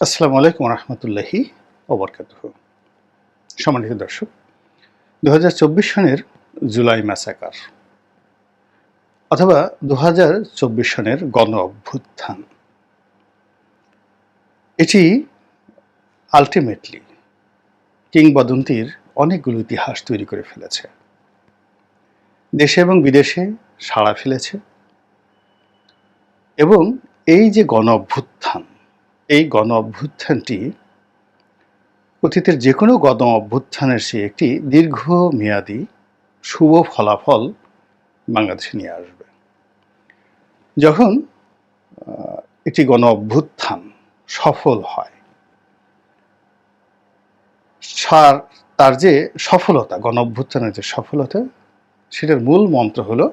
আসসালামু আলাইকুম রহমতুল্লাহি ওবরকাত সম্মানিত দর্শক দু হাজার চব্বিশ সনের জুলাই ম্যাসাকার অথবা দু হাজার চব্বিশ সনের গণ অভ্যুত্থান। এটি আলটিমেটলি কিংবদন্তির অনেকগুলো ইতিহাস তৈরি করে ফেলেছে। দেশে এবং বিদেশে সাড়া ফেলেছে এবং এই যে গণ অভ্যুত্থান এই গণ অভ্যুত্থানটি অতীতের যে কোনো গণ অভ্যুত্থানের সে একটি দীর্ঘমেয়াদী শুভ ফলাফল বাংলাদেশে নিয়ে আসবে। যখন একটি গণ অভ্যুত্থান সফল হয়, সার- তার যে সফলতা, গণ অভ্যুত্থানের যে সফলতা, সেটার মূল মন্ত্র হলো,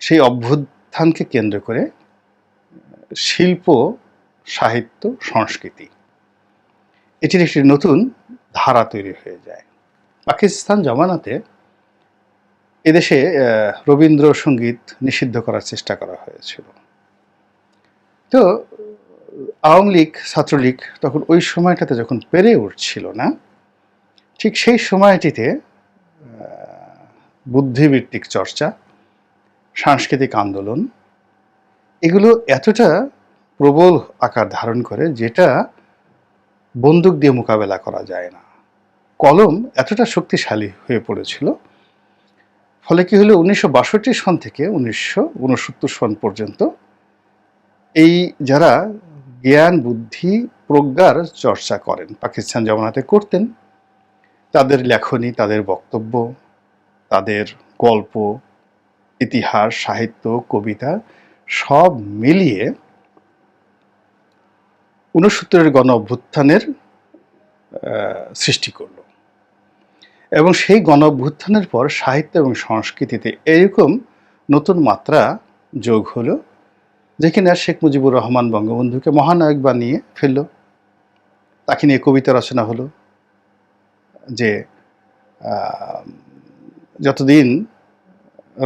সেই অভ্যুত্থানকে কেন্দ্র করে শিল্প সাহিত্য, সংস্কৃতি। এটির একটি নতুন ধারা তৈরি হয়ে যায়। পাকিস্তান জমানাতে এদেশে রবীন্দ্রসঙ্গীত নিষিদ্ধ করার চেষ্টা করা হয়েছিল। তো, আওয়ামী লীগ, ছাত্রলীগ তখন ওই সময়টাতে যখন পেরে উঠছিল না, ঠিক সেই সময়টিতে বুদ্ধিভিত্তিক চর্চা, সাংস্কৃতিক আন্দোলন, এগুলো এতটা প্রবল আকার ধারণ করে যেটা বন্দুক দিয়ে মোকাবেলা করা যায় না। কলম এতটা শক্তিশালী হয়ে পড়েছিল, ফলে কি হলো উনিশশো বাষট্টি সন থেকে উনিশশো উনসত্তর সন পর্যন্ত এই যারা জ্ঞান, বুদ্ধি, প্রজ্ঞার চর্চা করেন, পাকিস্তান জমানাতে করতেন, তাদের লেখনী, তাদের বক্তব্য, তাদের গল্প, ইতিহাস, সাহিত্য, কবিতা সব মিলিয়ে ঊনসত্তরের গণ অভ্যুত্থানের সৃষ্টি করল। এবং সেই গণ অভ্যুত্থানের পর সাহিত্য এবং সংস্কৃতিতে এরকম নতুন মাত্রা যোগ হলো যেখানে আর শেখ মুজিবুর রহমান বঙ্গবন্ধুকে মহানায়ক বানিয়ে ফেলল। তাকে নিয়ে কবিতা রচনা হলো, যে যতদিন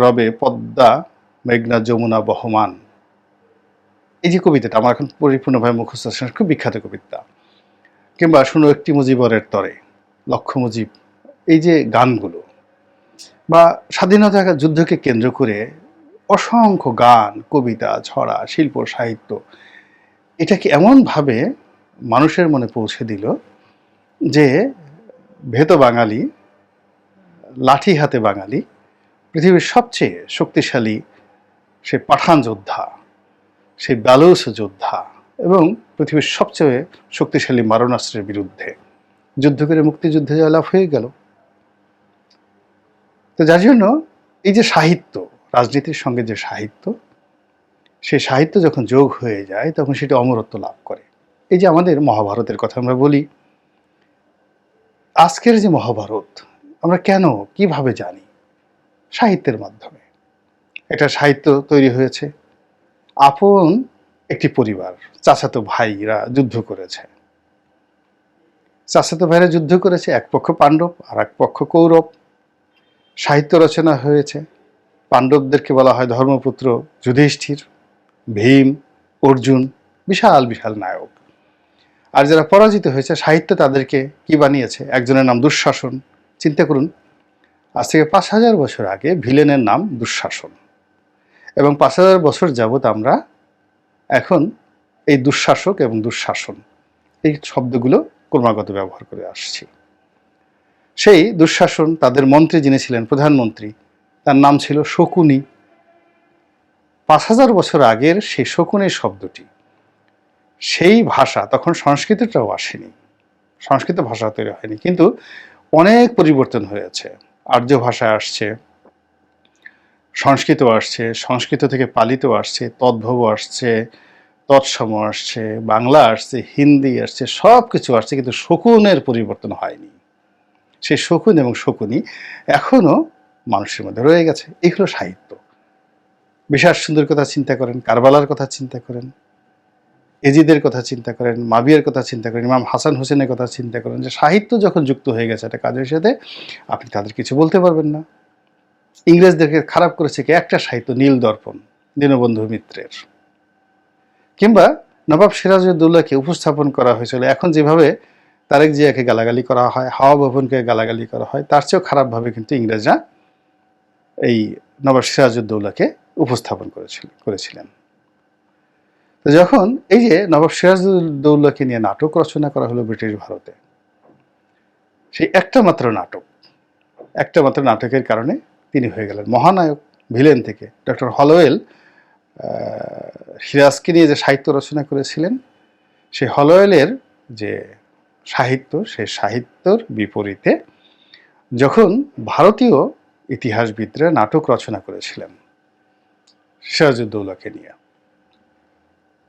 রবে পদ্মা, মেঘনা যমুনা বহমান এই যে কবিতাটা, আমার এখন পরিপূর্ণভাবে মুখস্থ খুব বিখ্যাত কবিতা। কিংবা শুনো একটি মুজিবরের তরে, লক্ষ্য মুজিব। এই যে গানগুলো, বা স্বাধীনতা যুদ্ধকে কেন্দ্র করে অসংখ্য গান, কবিতা, ছড়া, শিল্প, সাহিত্য এটাকে এমনভাবে মানুষের মনে পৌঁছে দিল যে ভেত বাঙালি, লাঠি হাতে বাঙালি, পৃথিবীর সবচেয়ে শক্তিশালী সে পাঠান যোদ্ধা সেই ব্যালুস যোদ্ধা এবং পৃথিবীর সবচেয়ে শক্তিশালী মারণাস্ত্রের বিরুদ্ধে যুদ্ধ করে মুক্তিযুদ্ধে জয়লাভ হয়ে গেল। তো যার জন্য এই যে সাহিত্য, রাজনীতির সঙ্গে যে সাহিত্য, সেই সাহিত্য যখন যোগ হয়ে যায়, তখন সেটা অমরত্ব লাভ করে। এই যে আমাদের মহাভারতের কথা আমরা বলি, আজকের যে মহাভারত, আমরা কেন, কীভাবে জানি? সাহিত্যের মাধ্যমে। এটা সাহিত্য তৈরি হয়েছে আপন একটি পরিবার, চাচাতো ভাইরা যুদ্ধ করেছে। চাচাতো ভাইরা যুদ্ধ করেছে, এক পক্ষ পাণ্ডব, আর এক পক্ষ কৌরব। সাহিত্য রচনা হয়েছে। পাণ্ডবদেরকে বলা হয় ধর্মপুত্র যুধিষ্ঠির, ভীম, অর্জুন, বিশাল বিশাল নায়ক। আর যারা পরাজিত হয়েছে, সাহিত্য তাদেরকে কি বানিয়েছে? একজনের নাম দুঃশাসন। চিন্তা করুন, আজ থেকে পাঁচ হাজার বছর আগে ভিলেনের নাম দুঃশাসন। এবং পাঁচ হাজার বছর যাবৎ আমরা এখন এই দুঃশাসক এবং দুঃশাসন, এই শব্দগুলো ক্রমাগত ব্যবহার করে আসছি। সেই দুঃশাসন তাদের মন্ত্রী যিনি ছিলেন, প্রধানমন্ত্রী, তার নাম ছিল শকুনি। পাঁচ হাজার বছর আগের সেই শকুনি শব্দটি, সেই ভাষা তখন সংস্কৃতটাও আসেনি। সংস্কৃত ভাষা তৈরি হয়নি, কিন্তু অনেক পরিবর্তন হয়েছে। আর্য ভাষায় আসছে সংস্কৃত আসছে, সংস্কৃত থেকে পালিত আসছে তদ্ভব আসছে তৎসম আসছে, বাংলা আসছে, হিন্দি আসছে সব কিছু আসছে, কিন্তু শকুনের পরিবর্তন হয়নি। সেই শকুন এবং শকুনি এখনও মানুষের মধ্যে রয়ে গেছে। এই হলো সাহিত্য। বিশাল সুন্দর কথা চিন্তা করেন, কারবালার কথা চিন্তা করেন, এজিদের কথা চিন্তা করেন, মাবিয়ার কথা চিন্তা করেন, ইমাম হাসান হোসেনের কথা চিন্তা করেন যে সাহিত্য যখন যুক্ত হয়ে গেছে একটা কাজের সাথে, আপনি তাদের কিছু বলতে পারবেন না। ইংরেজদেরকে খারাপ করেছে কি? একটা সাহিত্য, নীল দর্পণ, দীনবন্ধু মিত্রের। কিংবা নবাব সিরাজউদ্দৌলাকে উপস্থাপন করা হয়েছিল। এখন যেভাবে তারেক জিয়াকে গালাগালি করা হয়, হাওয়া ভবনকে গালাগালি করা হয়, তার চেয়েও খারাপভাবে কিন্তু ইংরেজরা এই নবাব সিরাজউদ্দৌলাকে উপস্থাপন করেছিল, করেছিলেন। তো যখন এই যে নবাব সিরাজউদ্দৌলাকে নিয়ে নাটক রচনা করা হলো ব্রিটিশ ভারতে, সেই একটা মাত্র নাটক, একটা মাত্র নাটকের কারণে তিনি হয়ে গেলেন। মহানায়ক, ভিলেন থেকে। ডক্টর হলওয়েল সিরাজকে নিয়ে যে সাহিত্য রচনা করেছিলেন সেই হলওয়েলের যে সাহিত্য সেই সাহিত্যর বিপরীতে যখন ভারতীয় ইতিহাসবিদরা নাটক রচনা করেছিলেন সিরাজউদ্দৌলাকে নিয়ে।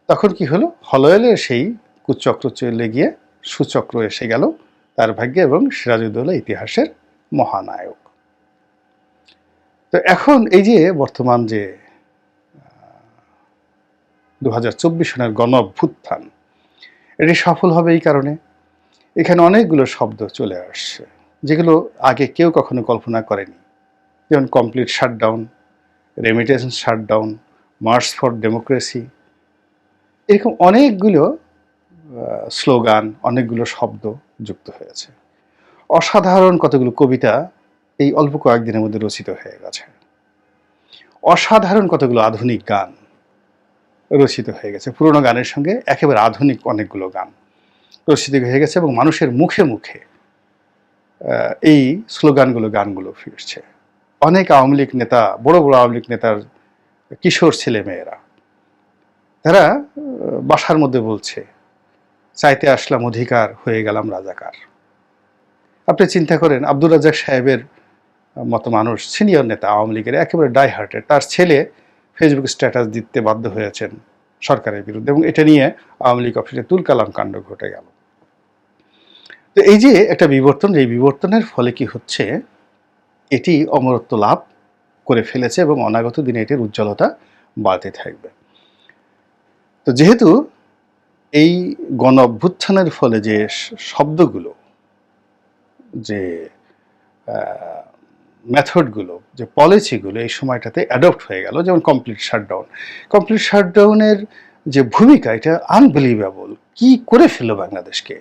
তখন কি হলো? হলওয়েলের সেই কুচক্র চলে গিয়ে সুচক্র এসে গেল তার ভাগ্যে এবং সিরাজউদ্দৌলা ইতিহাসের মহানায়ক। তো এখন এই যে বর্তমান যে দু হাজার চব্বিশ সনের গণ অভ্যুত্থান এটি সফল হবে এই কারণে। এখানে অনেকগুলো শব্দ চলে আসছে, যেগুলো আগে কেউ কখনো কল্পনা করেনি। যেমন complete shutdown remittance shutdown march for democracy এরকম অনেকগুলো স্লোগান অনেকগুলো শব্দ যুক্ত হয়েছে। অসাধারণ কতগুলো কবিতা এই অল্প কয়েকদিনের মধ্যে রচিত হয়ে গেছে। অসাধারণ কতগুলো আধুনিক গান রচিত হয়ে গেছে। পুরোনো গানের সঙ্গে একেবারে আধুনিক অনেকগুলো গান রচিত হয়ে গেছে এবং মানুষের মুখে মুখে এই স্লোগানগুলো, গানগুলো ফিরছে। অনেক আওয়ামী লীগ নেতা, বড় বড় আওয়ামী লীগ নেতার কিশোর ছেলে মেয়েরা তারা বাসার মধ্যে বলছে, চাইতে আসলাম অধিকার, হয়ে গেলাম রাজাকার। আপনি চিন্তা করেন আব্দুল রাজাক সাহেবের মতো মানুষ সিনিয়র নেতা, আওয়ামী লীগের একেবারে ডাই হার্টের তার ছেলে ফেসবুক স্ট্যাটাস দিতে বাধ্য হয়েছেন সরকারের বিরুদ্ধে এবং এটা নিয়ে আওয়ামী লীগ অফিসে তুলকালাম কাণ্ড ঘটে গেল। তো এই যে একটা বিবর্তন এই বিবর্তনের ফলে কি হচ্ছে, এটি অমরত্ব লাভ করে ফেলেছে এবং অনাগত দিনে এটির উজ্জ্বলতা বাড়তে থাকবে। তো যেহেতু এই গণ অভ্যুত্থানের ফলে যে শব্দগুলো, যে মেথডগুলো যে পলিসিগুলো এই সময়টাতে অ্যাডপ্ট হয়ে গেল, যেমন কমপ্লিট শাটডাউন কমপ্লিট শাটডাউনের যে ভূমিকা, এটা আনবিলিভেবল কি করে ফেলল বাংলাদেশকে?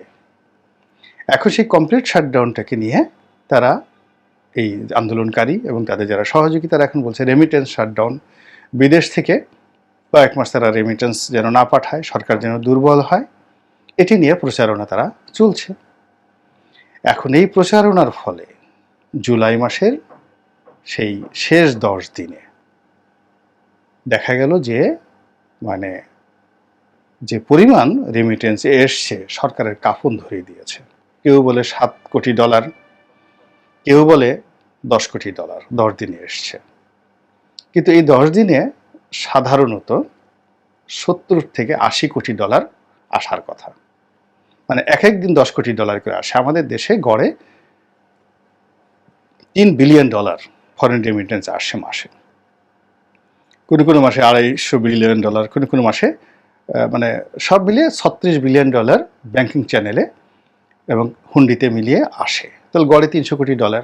এখন সেই কমপ্লিট শাটডাউনটাকে নিয়ে তারা এই আন্দোলনকারী এবং তাদের যারা সহযোগী, তারা এখন বলছে রেমিটেন্স শাটডাউন বিদেশ থেকে কয়েক মাস তারা রেমিটেন্স যেন না পাঠায়, সরকার যেন দুর্বল হয়, এটি নিয়ে প্রচারণা তারা চলছে। এখন এই প্রচারণার ফলে জুলাই মাসের সেই শেষ দশ দিনে দেখা গেল যে মানে যে পরিমাণ রেমিটেন্স এসছে, সরকারের কাফন ধরিয়ে দিয়েছে। কেউ বলে সাত কোটি ডলার কেউ বলে দশ কোটি ডলার দশ দিনে এসছে। কিন্তু এই দশ দিনে সাধারণত সত্তর থেকে আশি কোটি ডলার আসার কথা। মানে এক এক দিন দশ কোটি ডলার করে আসে। আমাদের দেশে গড়ে তিন বিলিয়ন ডলার ফরেন রেমিটেন্স আসে মাসে। কোনো কোনো মাসে আড়াইশো বিলিয়ন ডলার কোনো কোনো মাসে মানে সব মিলিয়ে ছত্রিশ বিলিয়ন ডলার ব্যাংকিং চ্যানেলে এবং হুন্ডিতে মিলিয়ে আসে। তাহলে গড়ে তিনশো কোটি ডলার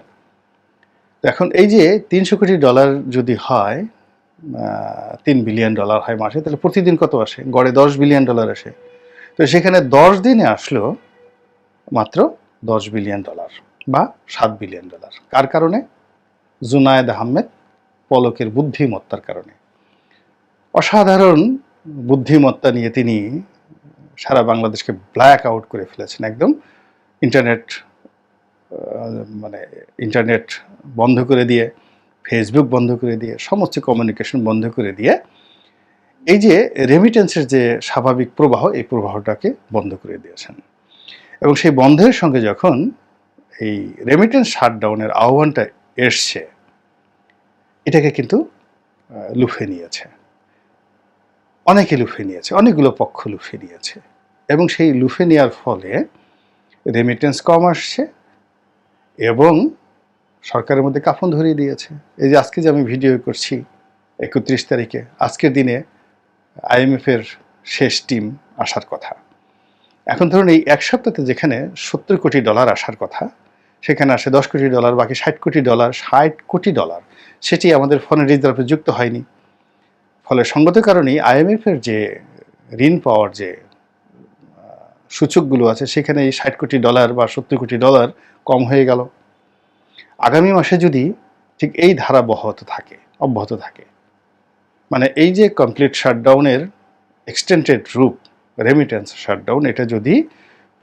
এখন এই যে তিনশো কোটি ডলার যদি হয় তিন বিলিয়ন ডলার হয় মাসে, তাহলে প্রতিদিন কত আসে? গড়ে দশ বিলিয়ন ডলার আসে। তো সেখানে দশ দিনে আসলো মাত্র দশ বিলিয়ন ডলার বা সাত বিলিয়ন ডলার কার কারণে? জুনায়েদ আহমেদ পলকের বুদ্ধিমত্তার কারণে। অসাধারণ বুদ্ধিমত্তা নিয়ে তিনি সারা বাংলাদেশকে ব্ল্যাক আউট করে ফেলেছেন একদম। ইন্টারনেট মানে ইন্টারনেট বন্ধ করে দিয়ে ফেসবুক বন্ধ করে দিয়ে, সমস্ত কমিউনিকেশন বন্ধ করে দিয়ে, এই যে রেমিটেন্সের যে স্বাভাবিক প্রবাহ, এই প্রবাহটাকে বন্ধ করে দিয়েছেন। এবং সেই বন্ধের সঙ্গে যখন এই রেমিটেন্স শাটডাউনের আহ্বানটা এসছে। এটাকে কিন্তু লুফে নিয়েছে। অনেকে লুফে নিয়েছে, অনেকগুলো পক্ষ লুফে নিয়েছে। এবং সেই লুফে নেওয়ার ফলে রেমিটেন্স কম আসছে এবং সরকারের মধ্যে কাফন ধরিয়ে দিয়েছে। এই যে আজকে যে আমি ভিডিও করছি, একত্রিশ তারিখে, আজকের দিনে আইএমএফের শেষ টিম আসার কথা। এখন ধরুন এই এক সপ্তাহে যেখানে সত্তর কোটি ডলার আসার কথা সেখানে আসে দশ কোটি ডলার বাকি ষাট কোটি ডলার ষাট কোটি ডলার সেটি আমাদের ফোনের রিজার্ভে যুক্ত হয়নি। ফলে সঙ্গত কারণেই আইএমএফের যে ঋণ পাওয়ার যে সূচকগুলো আছে, সেখানে এই ষাট কোটি ডলার বা সত্তর কোটি ডলার কম হয়ে গেল। আগামী মাসে যদি ঠিক এই ধারা বহাত থাকে, অব্যাহত থাকে মানে এই যে কমপ্লিট শাটডাউনের এক্সটেন্ডেড রূপ রেমিটেন্স শাটডাউন এটা যদি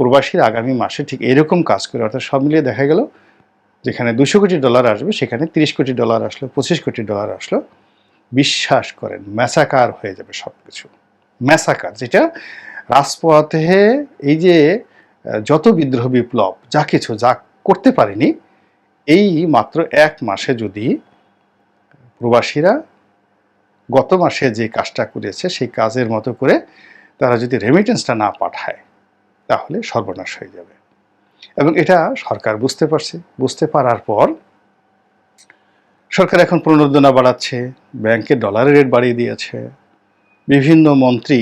প্রবাসীর আগামী মাসে ঠিক এরকম কাজ করে, অর্থাৎ সব মিলিয়ে দেখা গেল যেখানে দুশো কোটি ডলার আসবে, সেখানে তিরিশ কোটি ডলার আসলো, পঁচিশ কোটি ডলার আসলো। বিশ্বাস করেন, ম্যাসাকার হয়ে যাবে সব কিছু ম্যাসাকার, যেটা রাজপথে এই যে যত বিদ্রোহ বিপ্লব, যা কিছু, যা করতে পারেনি, এই মাত্র এক মাসে যদি প্রবাসীরা গত মাসে যে কাজটা করেছে, সেই কাজের মতো করে তারা যদি রেমিটেন্সটা না পাঠায় তাহলে সর্বনাশ হয়ে যাবে। এবং এটা সরকার বুঝতে পারছে। বুঝতে পারার পর সরকার এখন প্রণোদনা বাড়াচ্ছে ব্যাংকের ডলারের রেট বাড়িয়ে দিয়েছে। বিভিন্ন মন্ত্রী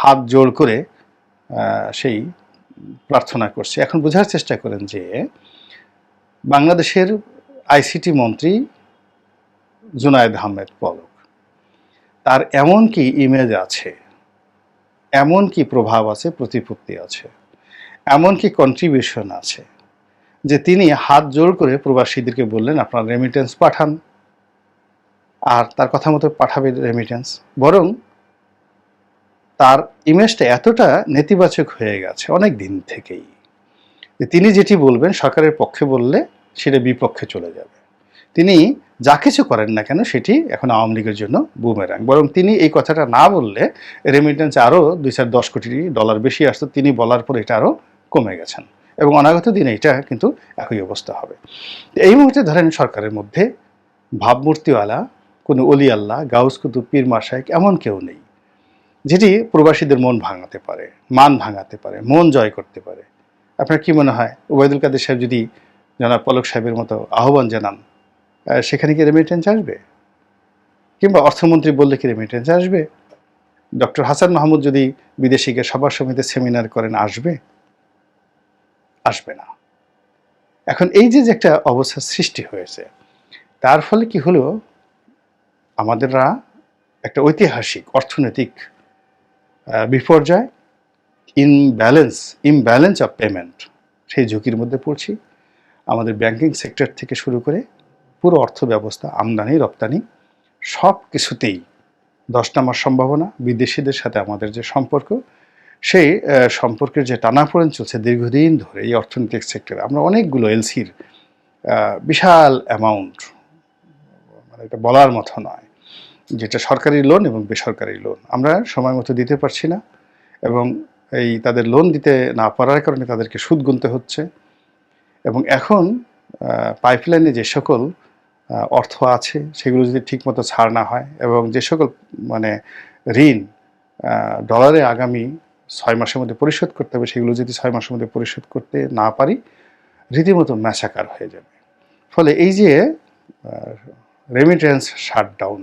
হাত জোড় করে সেই প্রার্থনা করছে। এখন বোঝার চেষ্টা করেন যে বাংলাদেশের আইসিটি মন্ত্রী জুনায়েদ আহমেদ পলক, তার এমন কি ইমেজ আছে এমন কি প্রভাব আছে, প্রতিপত্তি আছে? এমন কি কন্ট্রিবিউশন আছে? যে তিনি হাত জোড় করে প্রবাসীদেরকে বললেন, আপনার রেমিটেন্স পাঠান। আর তার কথা মতো পাঠাবে রেমিটেন্স বরং তার ইমেজটা এতটা নেতিবাচক হয়ে গেছে অনেক দিন থেকেই তিনি যেটি বলবেন সরকারের পক্ষে বললে সেটা বিপক্ষে চলে যাবে। তিনি যা কিছু করেন না কেন, সেটি এখন আওয়ামী লীগের জন্য বুমেরাং বরং তিনি এই কথাটা না বললে রেমিটেন্স আরও দুই চার দশ কোটি ডলার বেশি আসতো, তিনি বলার পর এটা আরও কমে গেছেন। এবং অনাগত দিনে এটা কিন্তু একই অবস্থা হবে। এই মুহূর্তে ধরেন সরকারের মধ্যে ভাবমূর্তিওয়ালা, কোনো অলি আল্লাহ, গাউস কুতুব, পীর মাসাইক এমন কেউ নেই, যেটি প্রবাসীদের মন ভাঙাতে পারে, মান ভাঙাতে পারে, মন জয় করতে পারে। আপনার কি মনে হয়? ওবায়দুল কাদের সাহেব যদি জনাব পলক সাহেবের মতো আহ্বান জানান সেখানে কি রেমিটেন্স আসবে? কিংবা অর্থমন্ত্রী বললে কি রেমিটেন্স আসবে? ডক্টর হাসান মাহমুদ যদি বিদেশিকে সভা সমিতি সেমিনার করেন, আসবে? আসবে না। এখন এই যে একটা অবস্থার সৃষ্টি হয়েছে, তার ফলে কি হলো? আমাদেররা একটা ঐতিহাসিক, অর্থনৈতিক বিপর্যয় ইনব্যালেন্স ইমব্যালেন্স অফ পেমেন্ট সেই ঝুঁকির মধ্যে পড়ছি। আমাদের ব্যাংকিং সেক্টর থেকে শুরু করে পুরো অর্থ ব্যবস্থা আমদানি, রপ্তানি সব কিছুতেই দশ নামার সম্ভাবনা। বিদেশিদের সাথে আমাদের যে সম্পর্ক, সেই সম্পর্কের যে টানাপোড়েন চলছে দীর্ঘদিন ধরে এই অর্থনৈতিক সেক্টরে আমরা অনেকগুলো এলসির বিশাল অ্যামাউন্ট মানে এটা বলার মতো নয়, যেটা সরকারি লোন এবং বেসরকারি লোন আমরা সময় মতো দিতে পারছি না এবং এই তাদের লোন দিতে না পারার কারণে তাদেরকে সুদ গুনতে হচ্ছে। এবং এখন পাইপলাইনে যে সকল অর্থ আছে, সেগুলো যদি ঠিকমতো ছাড় না হয় এবং যে সকল মানে ঋণ ডলারে আগামী ছয় মাসের মধ্যে পরিশোধ করতে হবে, সেগুলো যদি ছয় মাসের মধ্যে পরিশোধ করতে না পারি, রীতিমতো ম্যাসাকার হয়ে যাবে। ফলে এই যে রেমিটেন্স শাটডাউন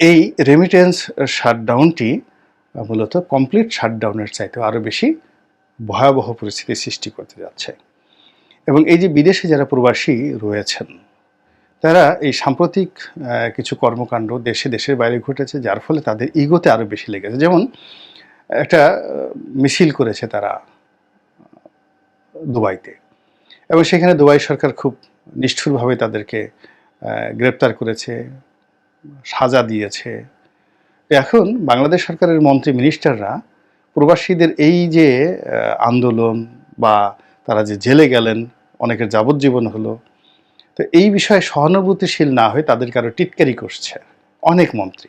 এই রেমিটেন্স শাটডাউনটি মূলত কমপ্লিট শাটডাউনের চাইতে আরও বেশি ভয়াবহ পরিস্থিতি সৃষ্টি করতে যাচ্ছে। এবং এই যে বিদেশে যারা প্রবাসী রয়েছেন তারা এই সাম্প্রতিক কিছু কর্মকাণ্ড দেশে, দেশের বাইরে ঘটেছে, যার ফলে তাদের ইগোতে আরও বেশি লেগেছে। যেমন, একটা মিছিল করেছে তারা, দুবাইতে। এবং সেখানে দুবাই সরকার খুব নিষ্ঠুরভাবে তাদেরকে গ্রেপ্তার করেছে, সাজা দিয়েছে। এখন বাংলাদেশ সরকারের মন্ত্রী, মিনিস্টাররা প্রবাসীদের এই যে আন্দোলন বা তারা যে জেলে গেলেন, অনেকের যাবজ্জীবন হলো তো এই বিষয়ে সহানুভূতিশীল না হয়ে তাদেরকে আরও টিটকারি করছে। অনেক মন্ত্রী।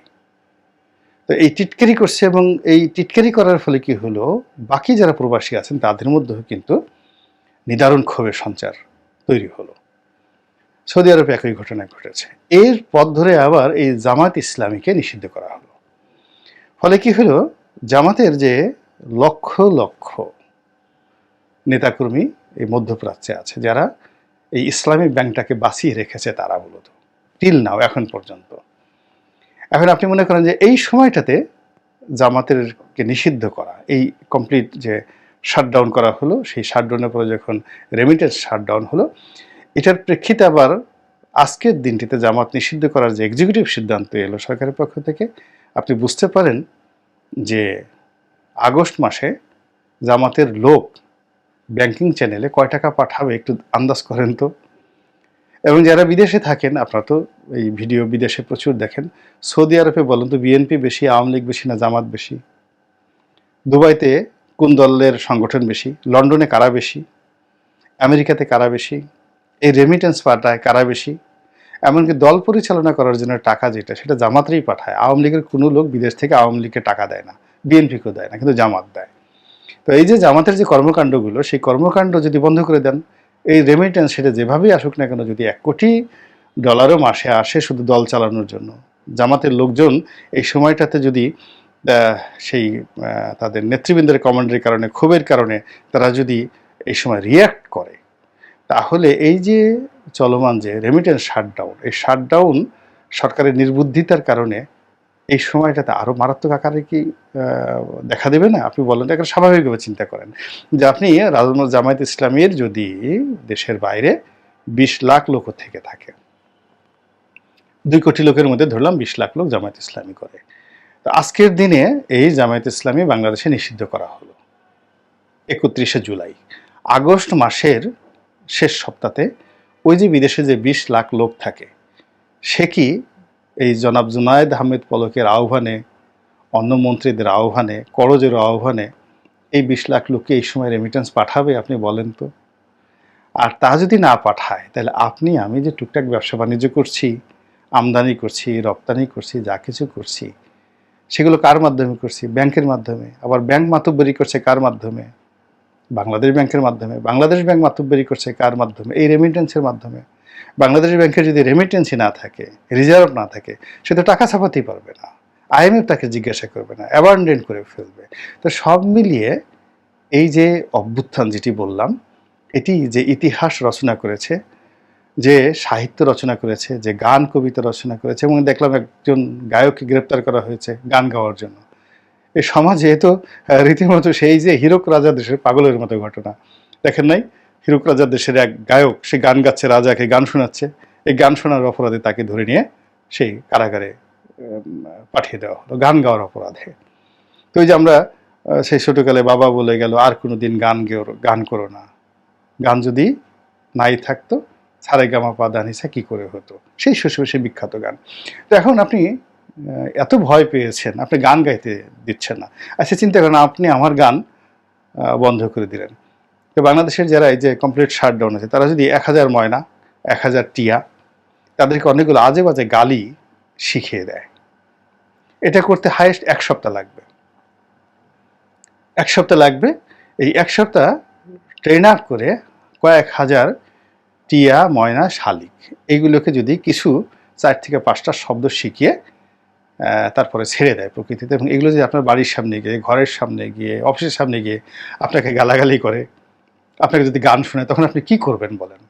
তো এই টিটকারি করছে এবং এই টিটকারি করার ফলে কি হলো, বাকি যারা প্রবাসী আছেন তাদের মধ্যেও কিন্তু নিদারুণ ক্ষোভের সঞ্চার তৈরি হলো। সৌদি আরবে একই ঘটনা ঘটেছে। এর পথ ধরে আবার এই জামাত ইসলামীকে নিষিদ্ধ করা হলো। ফলে কি হলো, জামাতের যে লক্ষ লক্ষ নেতাকর্মী এই মধ্যপ্রাচ্যে আছে, যারা এই ইসলামিক ব্যাংকটাকে বাঁচিয়ে রেখেছে তারা মূলত। টিল নাও এখন পর্যন্ত। এখন আপনি মনে করেন যে এই সময়টাতে জামাতেরকে নিষিদ্ধ করা, এই কমপ্লিট যে শাটডাউন করা হলো, সেই শাটডাউনের পরে যখন রেমিটেন্স শাটডাউন হলো, এটার প্রেক্ষিতে আবার আজকের দিনটিতে জামাত নিষিদ্ধ করার যে এক্সিকিউটিভ সিদ্ধান্ত এলো সরকারের পক্ষ থেকে, আপনি বুঝতে পারেন যে আগস্ট মাসে জামাতের লোক ব্যাংকিং চ্যানেলে কয় টাকা পাঠাবে একটু আন্দাজ করেন তো। এবং যারা বিদেশে থাকেন, আপনারা তো এই ভিডিও বিদেশে প্রচুর দেখেন, সৌদি আরবে বলেন তো বিএনপি বেশি, আওয়ামী লীগ বেশি না জামাত বেশি? দুবাইতে কোন দলের সংগঠন বেশি? লন্ডনে কারা বেশি? আমেরিকাতে কারা বেশি? এই রেমিটেন্স পাঠায় কারা বেশি? এমনকি দল পরিচালনা করার জন্য টাকা যেটা, সেটা জামাতেরই পাঠায়। আওয়ামী লীগের কোনো লোক বিদেশ থেকে আওয়ামী লীগকে টাকা দেয় না, বিএনপিকেও দেয় না, কিন্তু জামাত দেয়। তো এই যে জামাতের যে কর্মকাণ্ডগুলো, সেই কর্মকাণ্ড যদি বন্ধ করে দেন, এই রেমিটেন্স সেটা যেভাবেই আসুক না কেন, যদি এক কোটি ডলারও মাসে আসে শুধু দল চালানোর জন্য, জামাতের লোকজন এই সময়টাতে যদি সেই তাদের নেতৃবৃন্দের কমান্ডের কারণে, ক্ষোভের কারণে তারা যদি এই সময় রিয়্যাক্ট করে, তাহলে এই যে চলমান যে রেমিটেন্স শাটডাউন এই শাটডাউন সরকারের নির্বুদ্ধিতার কারণে এই সময়টাতে আরও মারাত্মক আকারে কি দেখা দেবে না? আপনি বলেন, এটা স্বাভাবিকভাবে চিন্তা করেন। যে আপনি রাজমত জামায়াত ইসলামের যদি দেশের বাইরে বিশ লাখ লোক থেকে থাকে, দুই কোটি লোকের মধ্যে ধরলাম বিশ লাখ লোক জামায়াত ইসলামী করে, তো আজকের দিনে এই জামায়াত ইসলামী বাংলাদেশে নিষিদ্ধ করা হলো। একত্রিশে জুলাই। আগস্ট মাসের শেষ সপ্তাহে ওই যে বিদেশে যে বিশ লাখ লোক থাকে, সে কি এই জনাব জুনায়েদ আহমেদ পলকের আহ্বানে, অন্য মন্ত্রীদের আহ্বানে করজের আহ্বানে এই বিশ লাখ লোককে এই সময় রেমিটেন্স পাঠাবে, আপনি বলেন তো? আর তা যদি না পাঠায়, তাহলে আপনি, আমি যে টুকটাক ব্যবসা বাণিজ্য করছি, আমদানি করছি, রপ্তানি করছি, যা কিছু করছি, সেগুলো কার মাধ্যমে করছি? ব্যাংকের মাধ্যমে। আবার ব্যাংক মাতব্বরি করছে কার মাধ্যমে? বাংলাদেশ ব্যাংকের মাধ্যমে। বাংলাদেশ ব্যাংক মাতব্বরি করছে কার মাধ্যমে? এই রেমিটেন্সের মাধ্যমে। বাংলাদেশ ব্যাংকের যদি রেমিটেন্সই না থাকে রিজার্ভ না থাকে, সে তো টাকা ছাপাতেই পারবে না। আইএমএফ তাকে জিজ্ঞাসা করবে না অ্যাবান্ডেন্ট করে ফেলবে। তো সব মিলিয়ে এই যে অভ্যুত্থান যেটি বললাম, এটি যে ইতিহাস রচনা করেছে, যে সাহিত্য রচনা করেছে, যে গান, কবিতা রচনা করেছে, এবং দেখলাম একজন গায়ককে গ্রেপ্তার করা হয়েছে গান গাওয়ার জন্য। এই সমাজে তো রীতিমতো সেই যে হীরক রাজা দেশের পাগলের মতো ঘটনা। দেখেন নাই? হীরক রাজা দেশের এক গায়ক, সে গান গাচ্ছে রাজাকে গান শোনাচ্ছে। এই গান শোনার অপরাধে তাকে ধরে নিয়ে সেই কারাগারে পাঠিয়ে দেওয়া হলো, গান গাওয়ার অপরাধে। তো ওই যে আমরা সেই ছোটকালে বাবা বলে গেল, আর কোনো দিন গান গেও, গান করো না। গান যদি নাই থাকতো সারে গামা পা দানিসা কি করে হতো? সেই শৈশবে সেই বিখ্যাত গান। তো এখন আপনি এত ভয় পেয়েছেন, আপনি গান গাইতে দিচ্ছেন না। আচ্ছা চিন্তা করেন, আপনি আমার গান বন্ধ করে দিলেন। তো বাংলাদেশের যারা এই যে কমপ্লিট শাটডাউন আছে, তারা যদি এক হাজার ময়না, এক হাজার টিয়া, তাদেরকে অনেকগুলো আজে বাজে গালি শিখিয়ে দেয়। এটা করতে হাইয়েস্ট এক সপ্তাহ লাগবে। এক সপ্তাহ লাগবে, এই এক সপ্তাহ ট্রেন আপ করে কয়েক হাজার টিয়া, ময়না, শালিক এইগুলোকে যদি কিছু চার থেকে পাঁচটা শব্দ শিখিয়ে তারপরে ছেড়ে দেয় প্রকৃতিতে এবং এগুলো যদি আপনার বাড়ির সামনে গিয়ে, ঘরের সামনে গিয়ে অফিসের সামনে গিয়ে আপনাকে গালাগালি করে আপনাকে যদি গান শোনে তখন আপনি কি করবেন বলেন?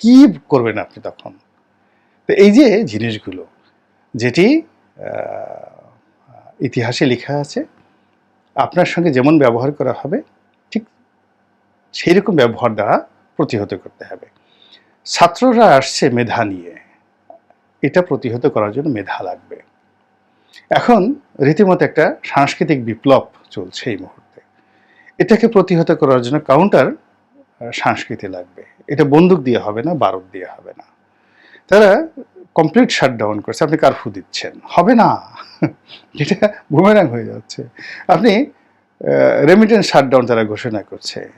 কি করবেন আপনি তখন? তো এই যে জিনিসগুলো, যেটি ইতিহাসে লেখা আছে, আপনার সঙ্গে যেমন ব্যবহার করা হবে, ঠিক সেই রকম ব্যবহার দ্বারা প্রতিহত করতে হবে। ছাত্ররা আসছে মেধা নিয়ে, এটা প্রতিহত করার জন্য মেধা লাগবে। এখন রীতিমতো একটা সাংস্কৃতিক বিপ্লব চলছে এই মুহূর্তে। এটাকে প্রতিহত করার জন্য কাউন্টার সংস্কৃতি লাগবে। এটা বন্দুক দিয়ে হবে না, বারুদ দিয়ে হবে না। তারা কমপ্লিট শাটডাউন করছে। আপনি কারফু দিচ্ছেন। হবে না। এটা বুমেরাং হয়ে যাচ্ছে। আপনি রেমিটেন্স শাটডাউন তারা ঘোষণা করছে।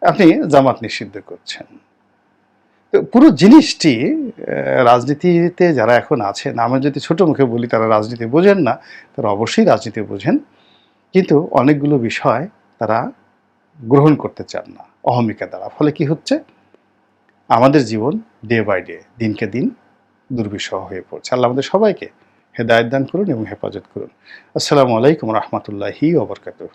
আপনি জামাত নিষিদ্ধ করছেন। তো পুরো জিনিসটি রাজনীতিতে যারা এখন আছেন আমি যদি ছোট মুখে বলি, তারা রাজনীতি বোঝেন না। তারা অবশ্যই রাজনীতি বোঝেন। কিন্তু অনেকগুলো বিষয় তারা গ্রহণ করতে চান না। অহমিকা দ্বারা। ফলে কি হচ্ছে? আমাদের জীবন ডে বাই ডে দিনকে দিন দুর্বিষহ হয়ে পড়ছে। আল্লাহ আমাদের সবাইকে হেদায়ত দান করুন এবং হেফাজত করুন। আসসালামু আলাইকুম রহমতুল্লাহি ওবরকাতুহ